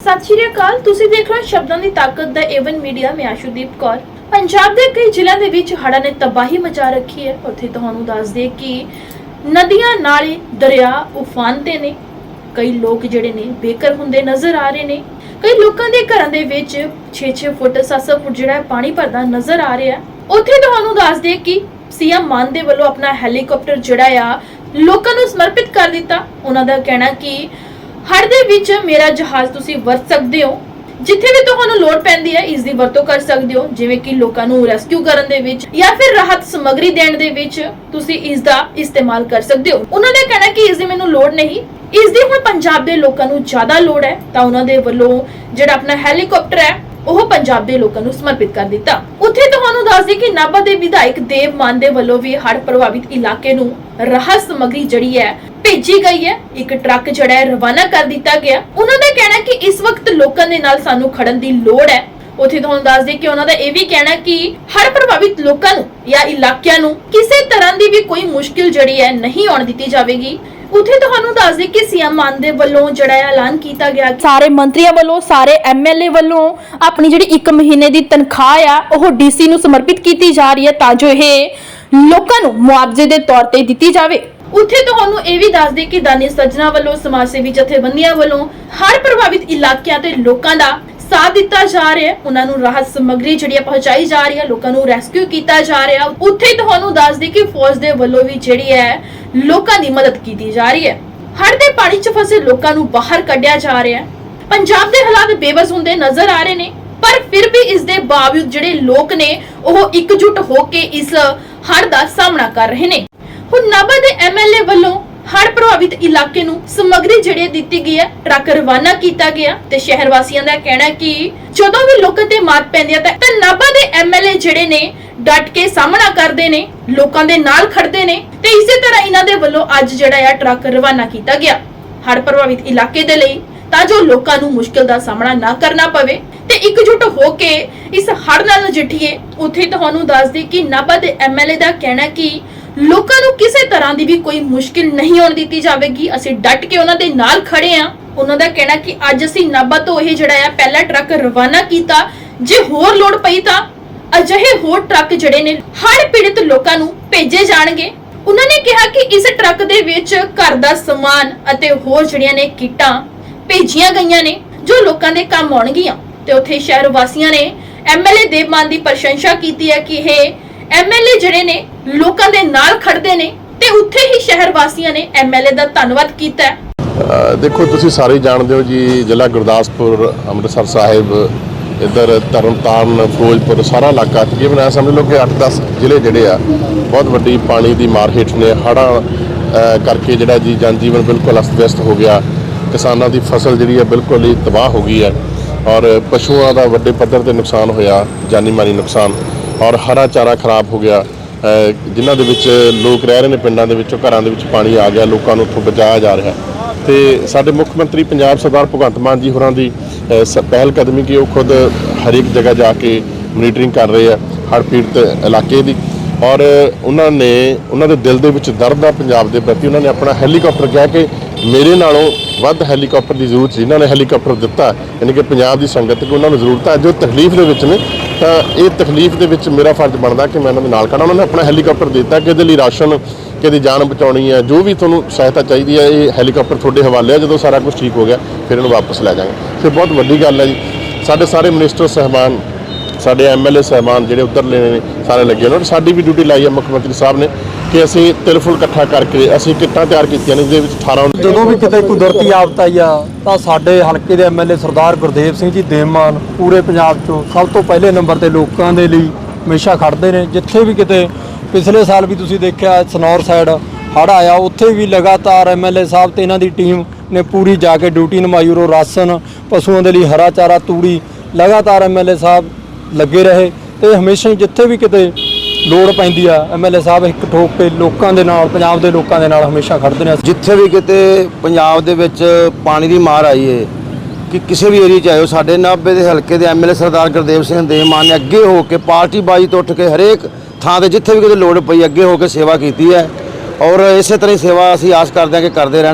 ਸਤਿ ਸ਼੍ਰੀ ਅਕਾਲ, ਤੁਸੀਂ ਦੇਖ ਰਹੇ ਹੋ ਸ਼ਬਦਾਂ ਦੀ ਤਾਕਤ ਦਾ ਏਵਨ ਮੀਡੀਆ ਮੈਂ ਆਸ਼ੂਦੀਪ ਕੌਰ। ਪੰਜਾਬ ਦੇ ਕਈ ਜ਼ਿਲ੍ਹਿਆਂ ਦੇ ਵਿੱਚ ਹੜ੍ਹਾਂ ਨੇ ਤਬਾਹੀ ਮਚਾ ਰੱਖੀ ਹੈ। ਉੱਥੇ ਤੁਹਾਨੂੰ ਦੱਸ ਦੇ ਕਿ ਨਦੀਆਂ ਨਾਲੇ ਦਰਿਆ ਉਫਾਨ ਤੇ ਨੇ। ਕਈ ਲੋਕ ਜਿਹੜੇ ਨੇ ਬੇਘਰ ਹੁੰਦੇ ਨਜ਼ਰ ਆ ਰਹੇ ਨੇ। ਕਈ ਲੋਕਾਂ ਦੇ ਘਰਾਂ ਦੇ ਵਿੱਚ 6-6 ਫੁੱਟ 7-7 ਫੁੱਟ ਜਿਹੜਾ ਪਾਣੀ ਭਰਦਾ ਨਜ਼ਰ ਆ ਰਿਹਾ ਉੱਥੇ ਤੁਹਾਨੂੰ ਦੱਸ ਦੇ ਕਿ ਸੀਐਮ ਮਾਨ ਦੇ ਵੱਲੋਂ ਆਪਣਾ ਹੈਲੀਕਾਪਟਰ ਜਿਹੜਾ ਆ, ਲੋਕਾਂ ਨੂੰ ਸਮਰਪਿਤ ਕਰ ਦਿੱਤਾ। ਉਹਨਾਂ ਦਾ ਕਹਿਣਾ ਕਿ ਹੜ ਦੇ ਵਿੱਚ ਮੇਰਾ ਜਹਾਜ਼ ਤੁਸੀਂ ਵਰਤ ਸਕਦੇ ਹੋ। ਜਿੱਥੇ ਵੀ ਤੁਹਾਨੂੰ ਲੋੜ ਪੈਂਦੀ ਹੈ, ਇਸ ਦੀ ਵਰਤੋਂ ਕਰ ਸਕਦੇ ਹੋ। ਜਿਵੇਂ ਕਿ ਲੋਕਾਂ ਨੂੰ ਰੈਸਕਿਊ ਕਰਨ ਦੇ ਵਿੱਚ ਜਾਂ ਫਿਰ ਰਾਹਤ ਸਮੱਗਰੀ ਦੇਣ ਦੇ ਵਿੱਚ ਤੁਸੀਂ ਇਸ ਦਾ ਇਸਤੇਮਾਲ ਕਰ ਸਕਦੇ ਹੋ। ਉਹਨਾਂ ਦਾ ਕਹਿਣਾ ਕਿ ਇਸ ਦੀ ਮੈਨੂੰ ਲੋੜ ਨਹੀਂ। ਇਸ ਦੀ ਹੁਣ ਪੰਜਾਬ ਦੇ ਲੋਕਾਂ ਨੂੰ ਜ਼ਿਆਦਾ ਲੋੜ ਹੈ, ਤਾਂ ਉਹਨਾਂ ਦੇ ਵੱਲੋਂ ਜਿਹੜਾ ਆਪਣਾ ਹੈਲੀਕਾਪਟਰ ਹੈ, ਉਹ ਪੰਜਾਬ ਦੇ ਲੋਕਾਂ ਨੂੰ ਸਮਰਪਿਤ ਕਰ ਦਿੱਤਾ। ਉੱਥੇ ਤੁਹਾਨੂੰ ਦੱਸ ਦਈਏ ਕਿ ਨਾਭਾ ਦੇ ਵਿਧਾਇਕ ਦੇਵ ਮਾਨ ਦੇ ਵੱਲੋਂ ਵੀ ਹੜ੍ਹ ਪ੍ਰਭਾਵਿਤ ਇਲਾਕੇ ਨੂੰ ਰਾਹਤ ਸਮੱਗਰੀ ਜਿਹੜੀ ਹੈ ਭੇਜੀ ਗਈ ਹੈ। ਇੱਕ ਟਰੱਕ ਜਿਹੜਾ ਹੈ, ਰਵਾਨਾ ਕਰ ਦਿੱਤਾ ਗਿਆ। ਉਹਨਾਂ ਦਾ ਕਹਿਣਾ ਕਿ ਇਸ ਵਕਤ ਲੋਕਾਂ ਦੇ ਨਾਲ ਸਾਨੂੰ ਖੜਨ ਦੀ ਲੋੜ ਹੈ। ਉੱਥੇ ਤੁਹਾਨੂੰ ਦੱਸ ਦੇ ਕਿ ਉਹਨਾਂ ਦਾ ਇਹ ਵੀ ਕਹਿਣਾ ਕਿ ਹੜ੍ਹ ਪ੍ਰਭਾਵਿਤ ਲੋਕਾਂ ਨੂੰ ਜਾਂ ਇਲਾਕਿਆਂ ਨੂੰ ਕਿਸੇ ਤਰ੍ਹਾਂ ਦੀ ਵੀ ਕੋਈ ਮੁਸ਼ਕਿਲ ਜਿਹੜੀ ਹੈ ਨਹੀਂ ਆਉਣ ਦਿੱਤੀ ਜਾਵੇਗੀ। ਉੱਥੇ ਤੁਹਾਨੂੰ ਦੱਸ ਦੇ ਕਿ ਸੀਐਮ ਮਾਨ ਦੇ ਵੱਲੋਂ ਜਿਹੜਾ ਐਲਾਨ ਕੀਤਾ ਗਿਆ ਸਾਰੇ ਮੰਤਰੀਆਂ ਵੱਲੋਂ, ਸਾਰੇ ਐਮਐਲਏ ਵੱਲੋਂ ਆਪਣੀ ਜਿਹੜੀ 1 ਮਹੀਨੇ ਦੀ ਤਨਖਾਹ ਆ, ਉਹ ਡੀਸੀ ਨੂੰ ਸਮਰਪਿਤ ਕੀਤੀ ਜਾ ਰਹੀ ਹੈ ਤਾਂ ਜੋ ਇਹ ਲੋਕਾਂ ਨੂੰ ਮੁਆਵਜ਼ੇ ਦੇ ਤੌਰ ਤੇ ਦਿੱਤੀ ਜਾਵੇ। ਉੱਥੇ ਤੁਹਾਨੂੰ ਇਹ ਵੀ ਦੱਸ ਦੇ ਕਿ ਦਾਨੀ ਸੱਜਣਾ ਵੱਲੋਂ, ਸਮਾਜ ਸੇਵੀ ਜਥੇਬੰਦੀਆਂ ਵੱਲੋਂ ਹਰ ਪ੍ਰਭਾਵਿਤ ਇਲਾਕਿਆਂ ਤੇ ਲੋਕਾਂ ਦਾ ਸਾਥ ਦਿੱਤਾ ਜਾ ਰਿਹਾ ਹੈ। ਉਹਨਾਂ ਨੂੰ ਰਾਹਤ ਸਮੱਗਰੀ ਜਿਹੜੀ ਪਹੁੰਚਾਈ ਜਾ ਰਹੀ ਹੈ, ਲੋਕਾਂ ਨੂੰ ਰੈਸਕਿਊ ਕੀਤਾ ਜਾ ਰਿਹਾ ਉੱਥੇ ਤੁਹਾਨੂੰ ਦੱਸ ਦੇ ਕਿ ਫੌਜ ਦੇ ਵੱਲੋਂ ਵੀ ਜਿਹੜੀ ਹੈ, ਲੋਕਾਂ ਦੀ ਮਦਦ ਕੀਤੀ ਜਾ ਰਹੀ ਹੈ। ਹੜ੍ਹ ਦੇ ਪਾਣੀ 'ਚ ਫਸੇ ਲੋਕਾਂ ਨੂੰ ਬਾਹਰ ਕੱਢਿਆ ਜਾ ਰਿਹਾ ਹੈ। ਪੰਜਾਬ ਦੇ ਹਾਲਾਤ ਬੇਬਸ ਹੁੰਦੇ ਨਜ਼ਰ ਆ ਰਹੇ ਨੇ, ਪਰ ਫਿਰ ਵੀ ਇਸ ਦੇ ਬਾਵਜੂਦ ਜਿਹੜੇ ਲੋਕ ਨੇ, ਉਹ ਇਕਜੁੱਟ ਹੋ ਕੇ ਇਸ ਹੜ੍ਹ ਦਾ ਸਾਹਮਣਾ ਕਰ ਰਹੇ ਨੇ। ਹੁਣ ਨਾਭਾ ਦੇ ਐਮਐਲਏ ਵੱਲੋਂ ਹੜ੍ਹ ਪ੍ਰਭਾਵਿਤ ਇਲਾਕੇ ਨੂੰ ਸਮੱਗਰੀ ਜਿਹੜੀ ਦਿੱਤੀ ਗਈ ਹੈ, ਟਰੱਕ ਰਵਾਨਾ ਕੀਤਾ ਗਿਆ ਤੇ ਸ਼ਹਿਰ ਵਾਸੀਆਂ ਦਾ ਕਹਿਣਾ ਹੈ ਕਿ ਜਦੋਂ ਵੀ ਲੋਕਾਂ ਤੇ ਮਾਤ ਪੈਂਦੀ ਹੈ ਤਾਂ ਨਾਭਾ ਦੇ ਐਮਐਲਏ ਜਿਹੜੇ ਨੇ, ਡਟ ਕੇ ਸਾਹਮਣਾ ਕਰਦੇ ਨੇ, ਲੋਕਾਂ ਦੇ ਨਾਲ ਖੜਦੇ ਨੇ ਤੇ ਇਸੇ ਤਰ੍ਹਾਂ ਇਹਨਾਂ ਦੇ ਵੱਲੋਂ ਅੱਜ ਜਿਹੜਾ ਆ ਟਰੱਕ ਰਵਾਨਾ ਕੀਤਾ ਗਿਆ। ਹੜ੍ਹ ਪ੍ਰਭਾਵਿਤ ਇਲਾਕੇ ਦੇ ਲਈ ਤਾਂ ਜੋ ਲੋਕਾਂ ਨੂੰ ਮੁਸ਼ਕਲ ਦਾ ਸਾਹਮਣਾ ਨਾ ਕਰਨਾ ਪਵੇ। ਤੇ ਇਕਜੁੱਟ ਹੋ ਕੇ ਇਸ ਹੜ੍ਹ ਨਾਲ ਨਜਿੱਠੀਏ, ਉੱਥੇ ਤੁਹਾਨੂੰ ਦੱਸ ਦੇ ਕਿ ਨਾਭਾ ਦੇ ਐਮਐਲਏ ਦਾ ਕਹਿਣਾ ਕਿ ਲੋਕਾਂ ਨੂੰ ਕਿਸੇ ਤਰ੍ਹਾਂ ਦੀ ਵੀ ਕੋਈ ਮੁਸ਼ਕਿਲ ਨਹੀਂ ਆਉਣ ਦਿੱਤੀ ਜਾਵੇਗੀ। ਅਸੀਂ ਡਟ ਕੇ ਉਹਨਾਂ ਦੇ ਨਾਲ ਖੜੇ ਆ। ਉਹਨਾਂ ਦਾ ਕਹਿਣਾ ਕਿ ਅੱਜ ਅਸੀਂ ਨਾਭਾ ਤੋਂ ਇਹ ਜਿਹੜਾ ਆ, ਪਹਿਲਾ ਟਰੱਕ ਰਵਾਨਾ ਕੀਤਾ। ਜੇ ਹੋਰ ਲੋੜ ਪਈ ਤਾਂ ਅਜਿਹੇ ਹੋਰ ਟਰੱਕ ਜਿਹੜੇ ਨੇ, ਹੜ੍ਹ ਪੀੜਿਤ ਲੋਕਾਂ ਨੂੰ ਭੇਜੇ ਜਾਣਗੇ। ਉਹਨਾਂ ਨੇ ਕਿਹਾ ਕਿ ਇਸ ਟਰੱਕ ਦੇ ਵਿੱਚ ਘਰ ਦਾ ਸਮਾਨ ਅਤੇ ਹੋਰ ਜਿਹੜੀਆਂ ਨੇ ਕਿੱਟਾਂ ਭੇਜੀਆਂ ਗਈਆਂ ਨੇ, ਜੋ ਲੋਕਾਂ ਦੇ ਕੰਮ ਆਉਣਗੀਆਂ। ਤੇ ਉੱਥੇ ਸ਼ਹਿਰ ਵਾਸੀਆਂ ਨੇ ਐਮਐਲਏ ਦੇਵਮਾਨ ਦੀ ਪ੍ਰਸ਼ੰਸਾ ਕੀਤੀ ਹੈ ਕਿ ਇਹ ਐਮਐਲਏ ਜਿਹੜੇ ਨੇ, ਲੋਕਾਂ ਦੇ ਨਾਲ ਖੜਦੇ ਨੇ ਤੇ ਉੱਥੇ ਹੀ ਸ਼ਹਿਰ ਵਾਸੀਆਂ ਨੇ ਐਮਐਲਏ ਦਾ ਧੰਨਵਾਦ ਕੀਤਾ ਦੇਖੋ, ਤੁਸੀਂ ਸਾਰੇ ਜਾਣਦੇ ਹੋ ਜੀ, ਜ਼ਿਲ੍ਹਾ ਗੁਰਦਾਸਪੁਰ, ਅੰਮ੍ਰਿਤਸਰ ਸਾਹਿਬ, ਇੱਧਰ ਤਰਨਤਾਰਨ, ਫਿਰੋਜ਼ਪੁਰ, ਸਾਰਾ ਇਲਾਕਾ ਤਕਰੀਬਨ ਐ ਸਮਝ ਲਓ ਕਿ 8-10 ਜ਼ਿਲ੍ਹੇ ਜਿਹੜੇ ਆ, ਬਹੁਤ ਵੱਡੀ ਪਾਣੀ ਦੀ ਮਾਰ ਹੇਠ ਨੇ ਹੜਾਂ ਕਰਕੇ ਜਿਹੜਾ ਜੀ ਜਨ ਜੀਵਨ ਬਿਲਕੁਲ ਅਸਤ-ਵਿਅਸਤ ਹੋ ਗਿਆ, ਕਿਸਾਨਾਂ ਦੀ ਫਸਲ ਜਿਹੜੀ ਹੈ ਬਿਲਕੁਲ ਹੀ ਤਬਾਹ ਹੋ ਗਈ ਹੈ ਔਰ ਪਸ਼ੂਆਂ ਦਾ ਵੱਡੇ ਪੱਧਰ ਤੇ ਨੁਕਸਾਨ ਹੋਇਆ ਜਾਨੀ ਮਾਨੀ ਨੁਕਸਾਨ। ਔਰ ਹਰਾ ਚਾਰਾ ਖਰਾਬ ਹੋ ਗਿਆ। ਜਿਨ੍ਹਾਂ ਦੇ ਵਿੱਚ ਲੋਕ ਰਹਿ ਰਹੇ ਨੇ ਪਿੰਡਾਂ ਦੇ ਵਿੱਚੋਂ, ਘਰਾਂ ਦੇ ਵਿੱਚ ਪਾਣੀ ਆ ਗਿਆ, ਲੋਕਾਂ ਨੂੰ ਉੱਥੋਂ ਬਚਾਇਆ ਜਾ ਰਿਹਾ। ਤੇ ਸਾਡੇ ਮੁੱਖ ਮੰਤਰੀ ਪੰਜਾਬ ਸਰਦਾਰ ਭਗਵੰਤ ਮਾਨ ਜੀ ਹੋਰਾਂ ਦੀ ਸ- ਪਹਿਲ ਕਦਮੀ ਕਿ ਉਹ ਖੁਦ ਹਰੇਕ ਜਗ੍ਹਾ ਜਾ ਕੇ ਮੋਨੀਟਰਿੰਗ ਕਰ ਰਹੇ ਆ, ਹੜ੍ਹ ਪੀੜਤ ਇਲਾਕੇ ਦੀ। ਔਰ ਉਹਨਾਂ ਨੇ, ਉਹਨਾਂ ਦੇ ਦਿਲ ਦੇ ਵਿੱਚ ਦਰਦ ਆ ਪੰਜਾਬ ਦੇ ਪ੍ਰਤੀ। ਉਹਨਾਂ ਨੇ ਆਪਣਾ ਹੈਲੀਕਾਪਟਰ ਕਹਿ ਕੇ ਮੇਰੇ ਨਾਲੋਂ ਵੱਧ ਹੈਲੀਕਾਪਟਰ ਦੀ ਜ਼ਰੂਰਤ ਸੀ, ਇਹਨਾਂ ਨੇ ਹੈਲੀਕਾਪਟਰ ਦਿੱਤਾ, ਯਾਨੀ ਕਿ ਪੰਜਾਬ ਦੀ ਸੰਗਤ ਕਿ ਉਹਨਾਂ ਨੂੰ ਜ਼ਰੂਰਤ ਹੈ। ਜੋ ਤਕਲੀਫ ਦੇ ਵਿੱਚ ਨੇ, ਤਾਂ ਇਹ ਤਕਲੀਫ ਦੇ ਵਿੱਚ ਮੇਰਾ ਫਰਜ਼ ਬਣਦਾ ਕਿ ਮੈਂ ਉਹਨਾਂ ਦੇ ਨਾਲ ਖੜਾ ਉਹਨਾਂ ਨੇ ਆਪਣਾ ਹੈਲੀਕਾਪਟਰ ਦਿੱਤਾ ਕਿ ਇਹਦੇ ਲਈ ਰਾਸ਼ਨ, ਕਿਹਦੀ ਜਾਨ ਬਚਾਉਣੀ ਹੈ, ਜੋ ਵੀ ਤੁਹਾਨੂੰ ਸਹਾਇਤਾ ਚਾਹੀਦੀ ਹੈ, ਇਹ ਹੈਲੀਕਾਪਟਰ ਤੁਹਾਡੇ ਹਵਾਲੇ ਆ, ਜਦੋਂ ਸਾਰਾ ਕੁਝ ਠੀਕ ਹੋ ਗਿਆ, ਫਿਰ ਇਹਨੂੰ ਵਾਪਸ ਲੈ ਜਾਵਾਂਗੇ। ਫਿਰ ਬਹੁਤ ਵੱਡੀ ਗੱਲ ਹੈ ਜੀ, ਸਾਡੇ ਸਾਰੇ ਮਿਨਿਸਟਰ ਸਹਿਬਾਨ, ਸਾਡੇ ਐਮਐਲਏ ਸਹਿਬਾਨ ਜਿਹੜੇ ਉਧਰਲੇ ਨੇ, ਸਾਰੇ ਲੱਗੇ ਹੋਏ ਨੇ ਔਰ ਸਾਡੀ ਵੀ ਡਿਊਟੀ ਲਾਈ ਹੈ, ਮੁੱਖ ਮੰਤਰੀ ਸਾਹਿਬ ਨੇ। ਕਿ ਅਸੀਂ ਤਿਲ ਫੁੱਲ ਇਕੱਠਾ ਕਰਕੇ ਅਸੀਂ ਕਿੱਟਾਂ ਤਿਆਰ ਕੀਤੀਆਂ ਨੇ, ਜਿਹਦੇ ਵਿੱਚ 18 ਜਦੋਂ ਵੀ ਕਿਤੇ ਕੁਦਰਤੀ ਆਫਤ ਆਈ ਆ, ਤਾਂ ਸਾਡੇ ਹਲਕੇ ਦੇ ਐਮਐਲਏ ਸਰਦਾਰ ਗੁਰਦੇਵ ਸਿੰਘ ਜੀ ਦੇਵਮਾਨ ਪੂਰੇ ਪੰਜਾਬ 'ਚੋਂ ਸਭ ਤੋਂ ਪਹਿਲੇ ਨੰਬਰ ਤੇ ਲੋਕਾਂ ਦੇ ਲਈ ਹਮੇਸ਼ਾ ਖੜਦੇ ਨੇ। ਜਿੱਥੇ ਵੀ ਕਿਤੇ ਪਿਛਲੇ ਸਾਲ ਵੀ ਤੁਸੀਂ ਦੇਖਿਆ, ਸਨੌਰ ਸਾਈਡ ਹੜ੍ਹ ਆਇਆ, ਉੱਥੇ ਵੀ ਲਗਾਤਾਰ ਐਮਐਲਏ ਸਾਹਿਬ ਤੇ ਇਹਨਾਂ ਦੀ ਟੀਮ ਨੇ ਪੂਰੀ ਜਾ ਕੇ ਡਿਊਟੀ ਨਿਭਾਈ। ਉਰੋਂ ਰਾਸ਼ਨ, ਪਸ਼ੂਆਂ ਦੇ ਲਈ ਹਰਾ ਚਾਰਾ, ਤੂੜੀ ਲਗਾਤਾਰ ਐਮਐਲਏ ਸਾਹਿਬ ਲੱਗੇ ਰਹੇ ਤੇ ਹਮੇਸ਼ਾ ਹੀ ਜਿੱਥੇ ਵੀ ਕਿਤੇ ਲੋੜ ਪੈਂਦੀ ਆ। ਐਮਐਲਏ ਸਾਹਿਬ ਇੱਕ ਠੋਕ ਕੇ ਲੋਕਾਂ ਦੇ ਨਾਲ, ਪੰਜਾਬ ਦੇ ਲੋਕਾਂ ਦੇ ਨਾਲ ਹਮੇਸ਼ਾ ਖੜਦੇ ਨੇ। ਜਿੱਥੇ ਵੀ ਕਿਤੇ ਪੰਜਾਬ ਦੇ ਵਿੱਚ ਪਾਣੀ ਦੀ ਮਾਰ ਆਈ ਏ, ਕਿ ਕਿਸੇ ਵੀ ਏਰੀਆ 'ਚ ਆਇਓ, ਸਾਡੇ ਨਾਭੇ ਦੇ ਹਲਕੇ ਦੇ ਐਮਐਲਏ ਸਰਦਾਰ ਗੁਰਦੇਵ ਸਿੰਘ ਦੇਮਾਨ ਨੇ ਅੱਗੇ ਹੋ ਕੇ ਪਾਰਟੀ ਬਾਜੀ ਤੋਂ ਉੱਠ ਕੇ ਹਰੇਕ ਥਾਂ ਤੇ ਜਿੱਥੇ ਵੀ ਕਿਤੇ ਲੋੜ ਪਈ, ਅੱਗੇ ਹੋ ਕੇ ਸੇਵਾ ਕੀਤੀ ਹੈ। ਔਰ ਇਸੇ ਤਰ੍ਹਾਂ ਹੀ ਸੇਵਾ ਅਸੀਂ ਆਸ ਕਰਦੇ ਹਾਂ ਕਿ ਕਰਦੇ ਰਹਿਣ।